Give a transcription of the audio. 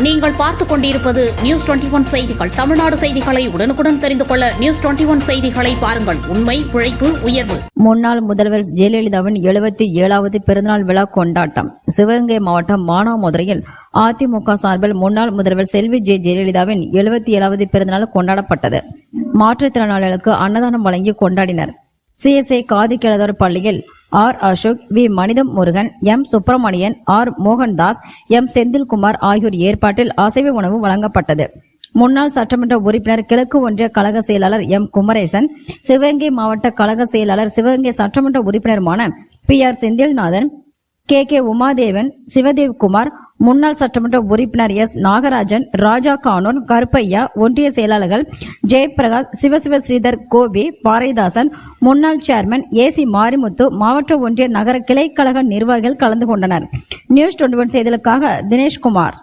நீங்கள் பார்த்துக் கொண்டிருப்பது நியூஸ் டுவெண்டி ஒன் செய்திகள். தமிழ்நாடு செய்திகளை உடனுக்குடன் தெரிந்து கொள்ள நியூஸ் டுவெண்டி ஒன் செய்திகளை பாருங்கள். உண்மை உழைப்பு உயர்வு. முன்னாள் முதல்வர் ஜெயலலிதாவின் எழுபத்தி ஏழாவது பிறந்தநாள் விழா கொண்டாட்டம். சிவகங்கை மாவட்டம் மானாமதுரையில் அதிமுக சார்பில் முன்னாள் முதல்வர் செல்வி ஜெ ஜெயலலிதாவின் எழுபத்தி ஏழாவது பிறந்தநாள் கொண்டாடப்பட்டது. மாற்றுத்திறனாளிகளுக்கு அன்னதானம் வழங்கி கொண்டாடினர். சிஎஸ்ஐ காதிக்கிழதர் பள்ளியில் ஆர் அசோக் வி. மனிதம் Murugan M. Subramanian R. Mohandas M. Senthilkumar ஆகியோர் ஏற்பாட்டில் அசைவ உணவு வழங்கப்பட்டது. முன்னாள் சட்டமன்ற உறுப்பினர் கிழக்கு ஒன்றிய கழக செயலாளர் எம். குமரேசன் சிவகங்கை மாவட்ட கழக செயலாளர் சிவகங்கை சட்டமன்ற உறுப்பினருமான P. R. Senthilnathan K. K. Umadevan Sivadev Kumar முன்னாள் சட்டமன்ற உறுப்பினர் எஸ். நாகராஜன் ராஜா கானூர் கருப்பையா ஒன்றிய செயலாளர்கள் ஜெயபிரகாஷ் சிவசிவ ஸ்ரீதர் கோபி பாரதிதாசன் முன்னாள் சேர்மன் ஏசி மாரிமுத்து மாவட்ட ஒன்றிய நகர கிளைக்கழக நிர்வாகிகள் கலந்து கொண்டனர். நியூஸ் டுவெண்டி ஒன் செய்திகளுக்காக தினேஷ்குமார்.